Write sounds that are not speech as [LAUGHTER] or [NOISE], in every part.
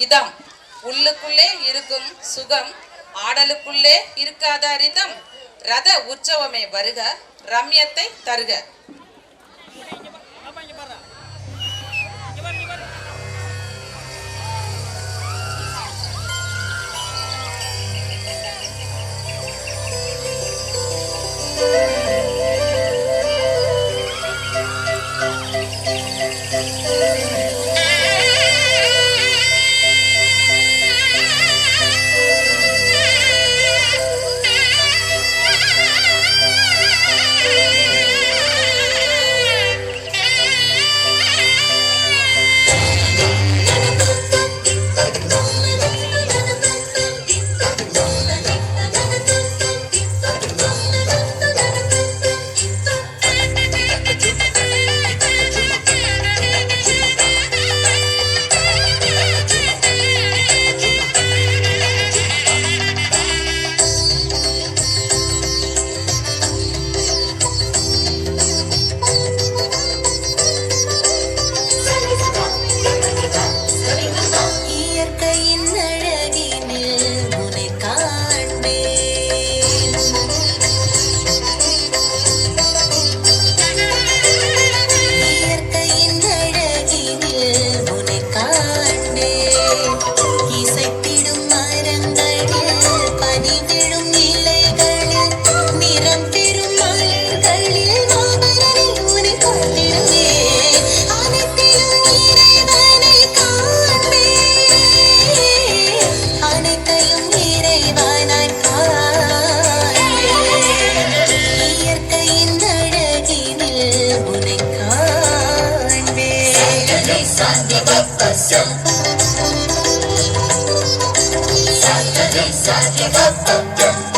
இதம். உள்ளுக்குள்ளே இருக்கும் சுகம் ஆடலுக்குள்ளே இருக்காத ரிதம் ரத உற்சவமே வருக ரம்யத்தை தருக. Bapasam Satyam Satyam Bapasam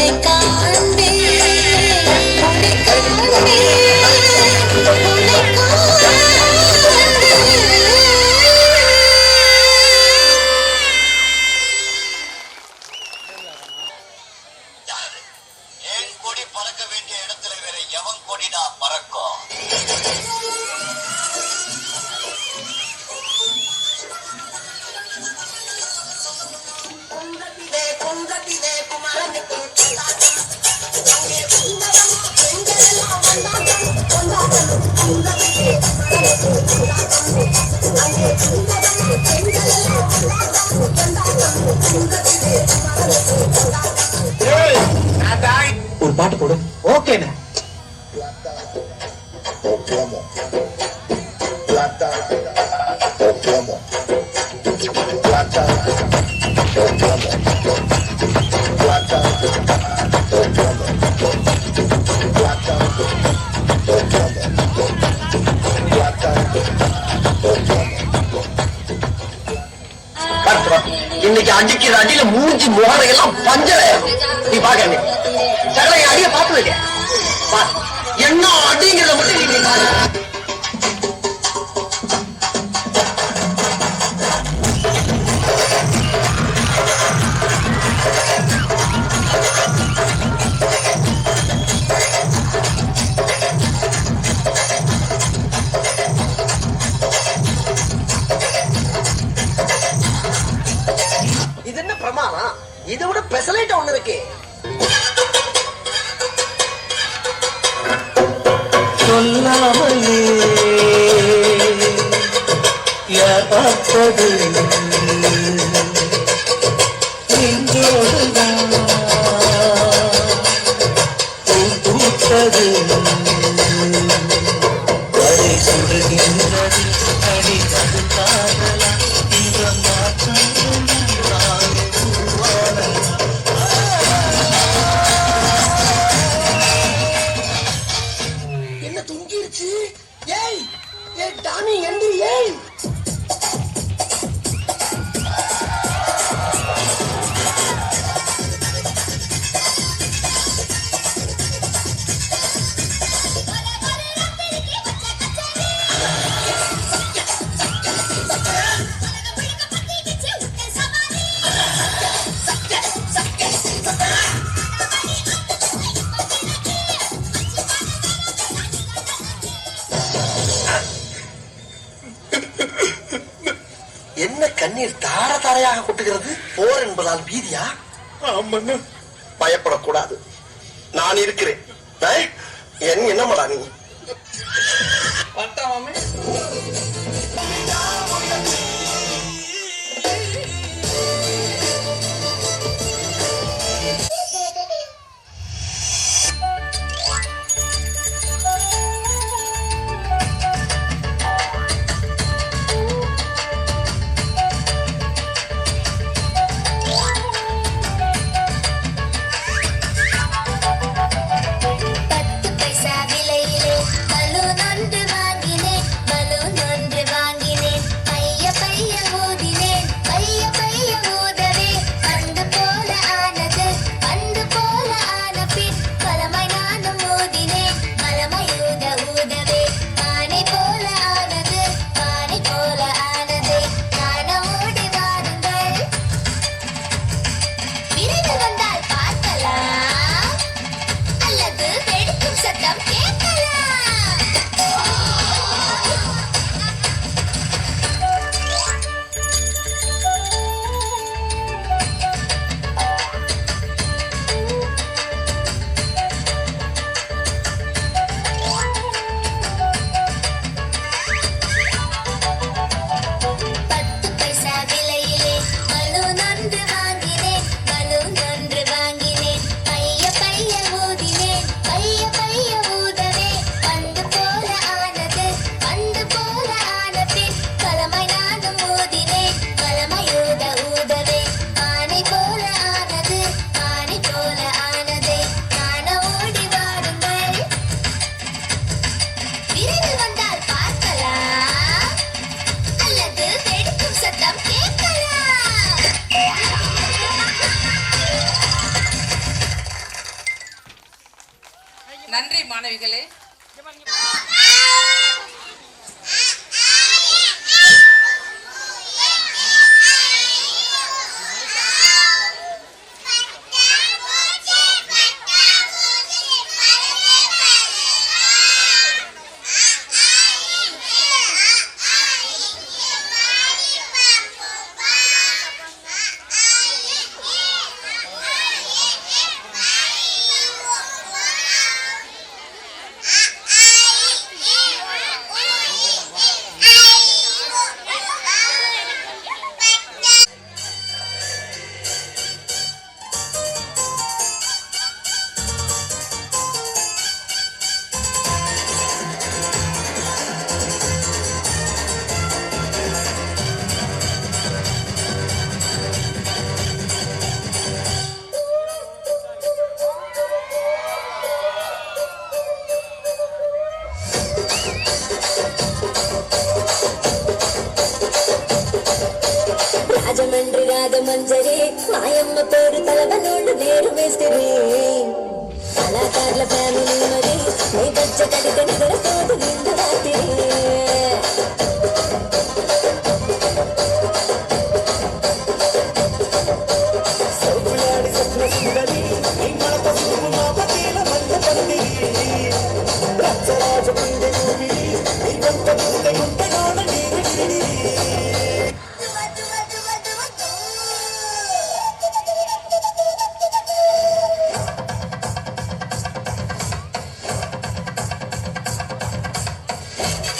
உன்னை காண்ப ஒரு பாட்டு போடு. ஓகேண்ணே இன்னைக்கு அடிக்கிற அடியில மூஞ்சி எல்லாம் பஞ்சரை நீ பாக்க சகல அடிய பார்த்தது இல்லையா என்ன அடிங்கிறத மட்டும் நீங்க Brasil. நான் இருக்கிறேன். என்ன என்னமாடா நீ? మంజరే మాయమ్మ పేరు తలబనోళ్ళు నేరు మేస్తిరి. కళాకారుల ఫ్యామిలీ మరి నీ బచ్చ కలిగిన దొరకదు నిండు. you [LAUGHS]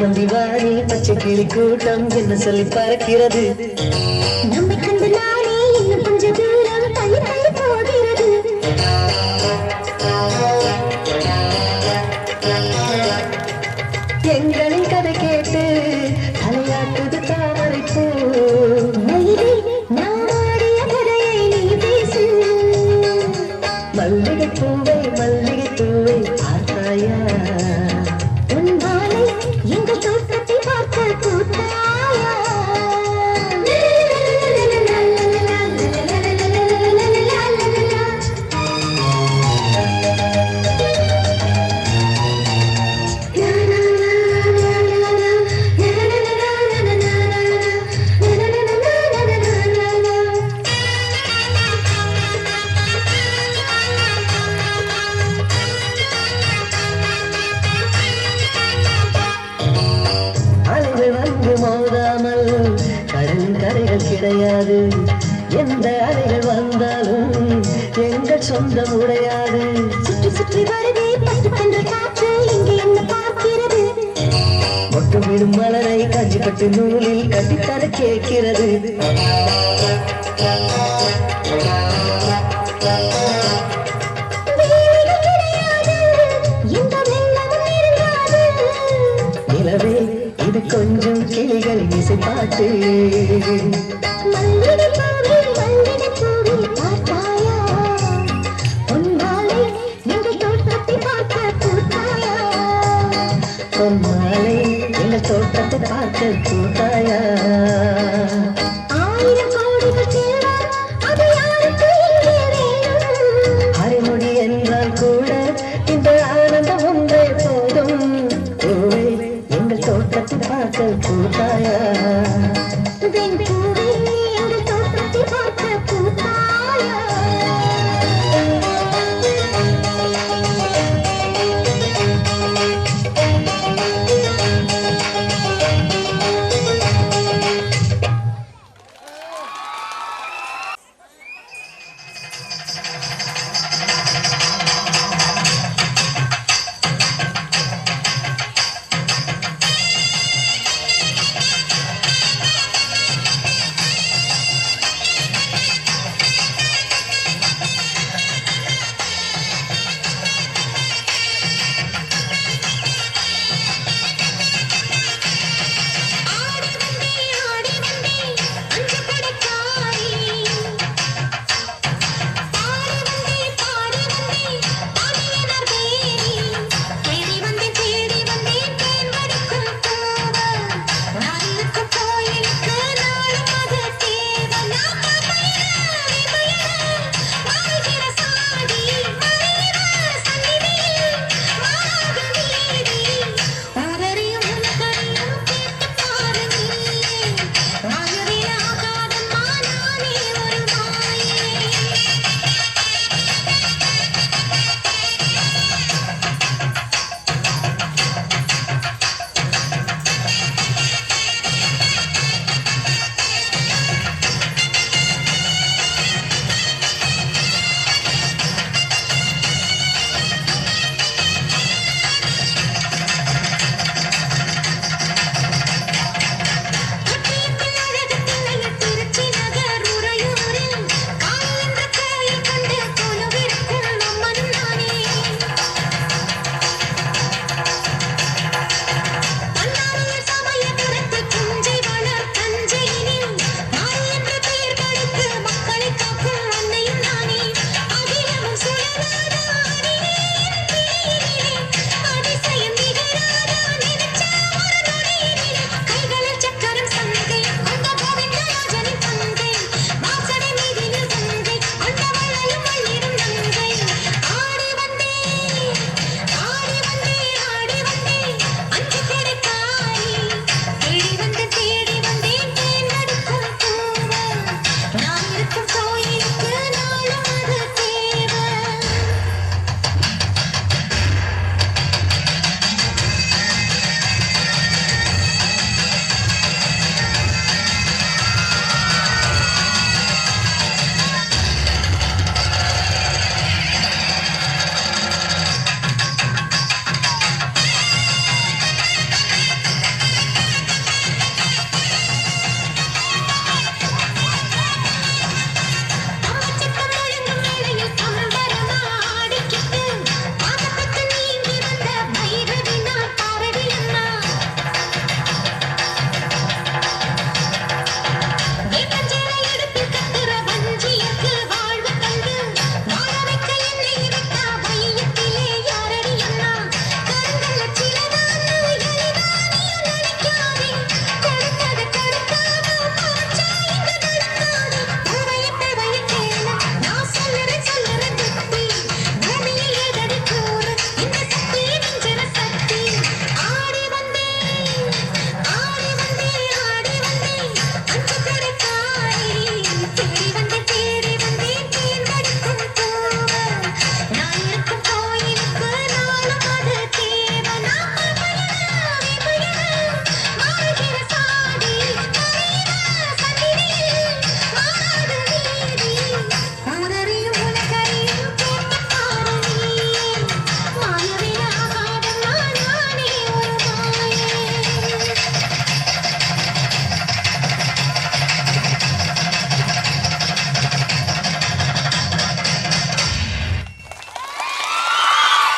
வந்தி வாணி பச்சை கிளி கூட்டம் என்ன சொல்லி பறக்கிறது? நம்மை கண்டு நானே இன்னும் கொஞ்ச தூரம் தள்ளி தள்ளி போகிறது. எங்களின் கதை கேட்டு தலையாட்டுது தாமரை பூ மயிலே நாடிய கதையை நீ பேசு. மல்லிகை பூவை மல்லிகை பூவை பார்த்தாயா? விடும் மலரை காஞ்சிப்பட்டு நூலில் கட்டித்தர கேட்கிறது. நிலவே இது கொஞ்சம் கிளிகளின் இசை பாட்டு மல்லிகை